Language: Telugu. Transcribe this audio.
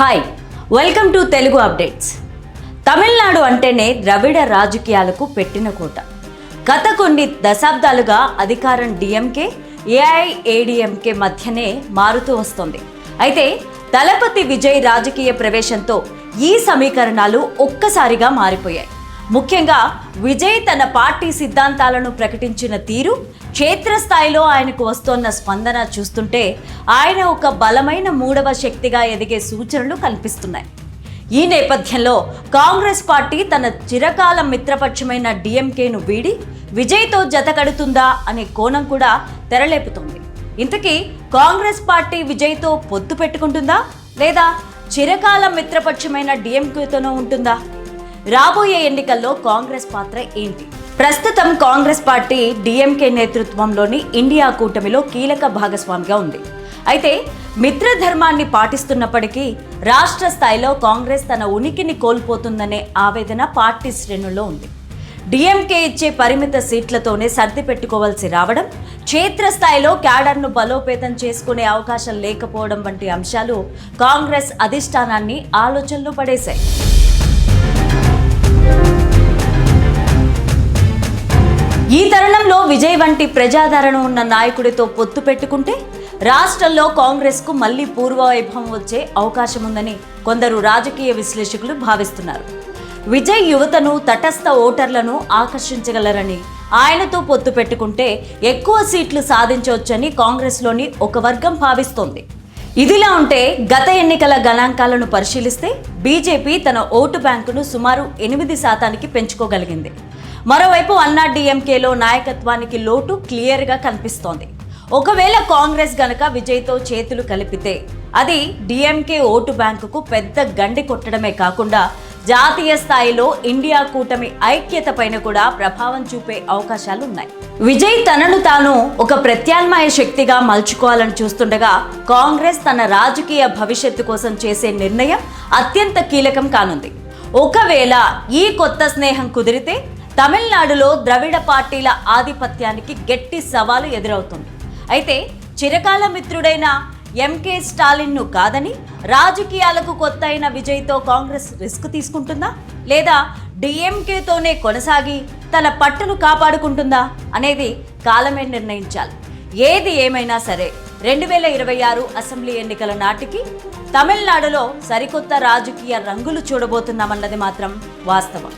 Hi welcome to Telugu updates Tamil Nadu అంటేనే ద్రవిడ రాజకీయాలకు పెట్టిన కోట. గత కొన్ని దశాబ్దాలుగా అధికారం డిఎంకే ఏఐఏడిఎంకే మధ్యనే మారుతూ వస్తుంది. అయితే దళపతి విజయ్ రాజకీయ ప్రవేశంతో ఈ సమీకరణాలు ఒక్కసారిగా మారిపోయాయి. ముఖ్యంగా విజయ్ తన పార్టీ సిద్ధాంతాలను ప్రకటించిన తీరు క్షేత్రస్థాయిలో ఆయనకు వస్తోన్న స్పందన చూస్తుంటే ఆయన ఒక బలమైన మూడవ శక్తిగా ఎదిగే సూచనలు కనిపిస్తున్నాయి. ఈ నేపథ్యంలో కాంగ్రెస్ పార్టీ తన చిరకాల మిత్రపక్షమైన డిఎంకేను వీడి విజయ్తో జతకడుతుందా అనే కోణం కూడా తెరలేపుతోంది. ఇంతకీ కాంగ్రెస్ పార్టీ విజయ్తో పొత్తు పెట్టుకుంటుందా లేదా చిరకాల మిత్రపక్షమైన డిఎంకేతోనూ ఉంటుందా? రాబోయే ఎన్నికల్లో కాంగ్రెస్ పాత్ర ఏంటి? ప్రస్తుతం కాంగ్రెస్ పార్టీ డిఎంకే నేతృత్వంలోని ఇండియా కూటమిలో కీలక భాగస్వామిగా ఉంది. అయితే మిత్రధర్మాన్ని పాటిస్తున్నప్పటికీ రాష్ట్ర స్థాయిలో కాంగ్రెస్ తన ఉనికిని కోల్పోతుందనే ఆవేదన పార్టీ శ్రేణుల్లో ఉంది. డిఎంకే ఇచ్చే పరిమిత సీట్లతోనే సర్ది పెట్టుకోవాల్సి రావడం క్షేత్రస్థాయిలో క్యాడర్ను బలోపేతం చేసుకునే అవకాశం లేకపోవడం వంటి అంశాలు కాంగ్రెస్ అధిష్టానాన్ని ఆలోచనలో పడేశాయి. ఈ తరుణంలో విజయ్ వంటి ప్రజాదరణ ఉన్న నాయకుడితో పొత్తు పెట్టుకుంటే రాష్ట్రంలో కాంగ్రెస్కు మళ్ళీ పూర్వవైభవం వచ్చే అవకాశం ఉందని కొందరు రాజకీయ విశ్లేషకులు భావిస్తున్నారు. విజయ్ యువతను తటస్థ ఓటర్లను ఆకర్షించగలరని ఆయనతో పొత్తు పెట్టుకుంటే ఎక్కువ సీట్లు సాధించవచ్చని కాంగ్రెస్లోని ఒక వర్గం భావిస్తోంది. ఇదిలా ఉంటే గత ఎన్నికల గణాంకాలను పరిశీలిస్తే బీజేపీ తన ఓటు బ్యాంకును సుమారు ఎనిమిది శాతానికి పెంచుకోగలిగింది. మరోవైపు అన్నా డిఎంకేలో నాయకత్వానికి లోటు క్లియర్గా కనిపిస్తోంది. ఒకవేళ కాంగ్రెస్ గనక విజయ్తో చేతులు కలిపితే అది డిఎంకే ఓటు బ్యాంకుకు పెద్ద గండి కొట్టడమే కాకుండా జాతీయ స్థాయిలో ఇండియా కూటమి ఐక్యత పైన కూడా ప్రభావం చూపే అవకాశాలు ఉన్నాయి విజయ్ తనను తాను ఒక ప్రత్యామ్నాయ శక్తిగా మలుచుకోవాలని చూస్తుండగా కాంగ్రెస్ తన రాజకీయ భవిష్యత్తు కోసం చేసే నిర్ణయం అత్యంత కీలకం కానుంది. ఒకవేళ ఈ కొత్త స్నేహం కుదిరితే తమిళనాడులో ద్రవిడ పార్టీల ఆధిపత్యానికి గట్టి సవాలు ఎదురవుతుంది. అయితే చిరకాల మిత్రుడైన ఎంకే స్టాలిన్ను కాదని రాజకీయాలకు కొత్త అయిన విజయ్తో కాంగ్రెస్ రిస్క్ తీసుకుంటుందా? లేదా డిఎంకేతోనే కొనసాగి తన పట్టును కాపాడుకుంటుందా అనేది కాలమే నిర్ణయించాలి. ఏది ఏమైనా సరే రెండు వేల ఇరవై ఆరు అసెంబ్లీ ఎన్నికల నాటికి తమిళనాడులో సరికొత్త రాజకీయ రంగులు చూడబోతున్నామన్నది మాత్రం వాస్తవం.